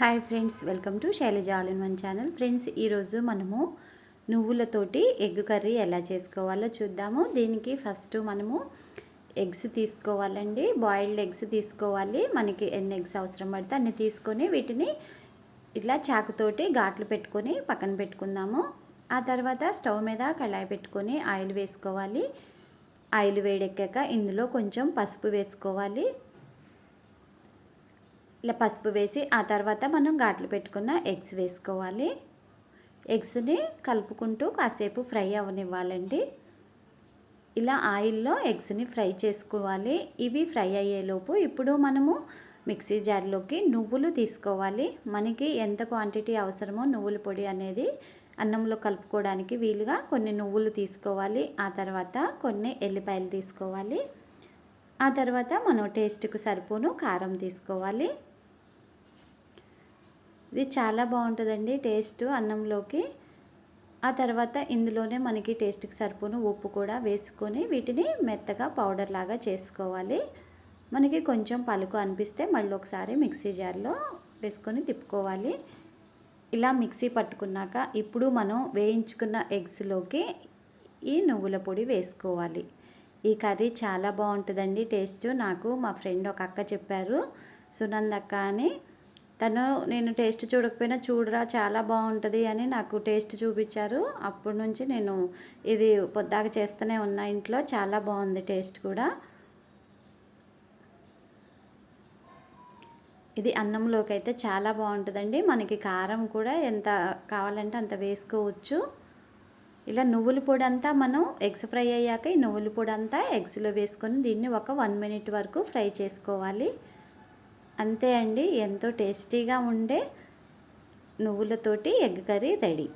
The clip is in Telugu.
Hi friends welcome to Shailaja all in one channel. Friends ఈరోజు మనము నువ్వులతోటి ఎగ్ కర్రీ ఎలా చేసుకోవాలో చూద్దాము. దీనికి ఫస్ట్ మనము ఎగ్స్ తీసుకోవాలండి. బాయిల్డ్ ఎగ్స్ తీసుకోవాలి. మనకి ఎన్ని ఎగ్స్ అవసరం పడితే అన్ని తీసుకొని వీటిని ఇట్లా చాకుతోటి ఘాట్లు పెట్టుకొని పక్కన పెట్టుకుందాము. ఆ తర్వాత స్టవ్ మీద కళాయి పెట్టుకొని ఆయిల్ వేసుకోవాలి. ఆయిల్ వేడెక్కాక ఇందులో కొంచెం పసుపు వేసుకోవాలి. ఇలా పసుపు వేసి ఆ తర్వాత మనం ఘాట్లు పెట్టుకున్న ఎగ్స్ వేసుకోవాలి. ఎగ్స్ని కలుపుకుంటూ కాసేపు ఫ్రై అవనివ్వాలండి. ఇలా ఆయిల్లో ఎగ్స్ని ఫ్రై చేసుకోవాలి. ఇవి ఫ్రై అయ్యేలోపు ఇప్పుడు మనము మిక్సీ జార్లోకి నువ్వులు తీసుకోవాలి. మనకి ఎంత క్వాంటిటీ అవసరమో నువ్వుల పొడి అనేది అన్నంలో కలుపుకోవడానికి వీలుగా కొన్ని నువ్వులు తీసుకోవాలి. ఆ తర్వాత కొన్ని ఎల్లిపాయలు తీసుకోవాలి. ఆ తర్వాత మనం టేస్ట్కు సరిపోను కారం తీసుకోవాలి. ఇది చాలా బాగుంటుందండి టేస్ట్ అన్నంలోకి. ఆ తర్వాత ఇందులోనే మనకి టేస్ట్కి సరిపోను ఉప్పు కూడా వేసుకొని వీటిని మెత్తగా పౌడర్ లాగా చేసుకోవాలి. మనకి కొంచెం పలుకు అనిపిస్తే మళ్ళీ ఒకసారి మిక్సీ జార్లో వేసుకొని తిప్పుకోవాలి. ఇలా మిక్సీ పట్టుకున్నాక ఇప్పుడు మనం వేయించుకున్న ఎగ్స్లోకి ఈ నువ్వుల పొడి వేసుకోవాలి. ఈ కర్రీ చాలా బాగుంటుందండి టేస్ట్. నాకు మా ఫ్రెండ్ ఒక అక్క చెప్పారు సునందక్క అని. తను నేను టేస్ట్ చూడకపోయినా చూడరా చాలా బాగుంటుంది అని నాకు టేస్ట్ చూపించారు. అప్పటి నుంచి నేను ఇది పొద్దాక చేస్తూనే ఉన్నా ఇంట్లో చాలా బాగుంది టేస్ట్ కూడా. ఇది అన్నంలోకి అయితే చాలా బాగుంటుందండి. మనకి కారం కూడా ఎంత కావాలంటే అంత వేసుకోవచ్చు. ఇలా నువ్వుల పొడి అంతా మనం ఎగ్స్ ఫ్రై అయ్యాక ఈ నువ్వుల పొడి అంతా ఎగ్స్లో వేసుకొని దీన్ని ఒక వన్ మినిట్ వరకు ఫ్రై చేసుకోవాలి. అంతే అండి. ఎంతో టేస్టీగా ఉండే నువ్వులతోటి ఎగ్ కర్రీ రెడీ.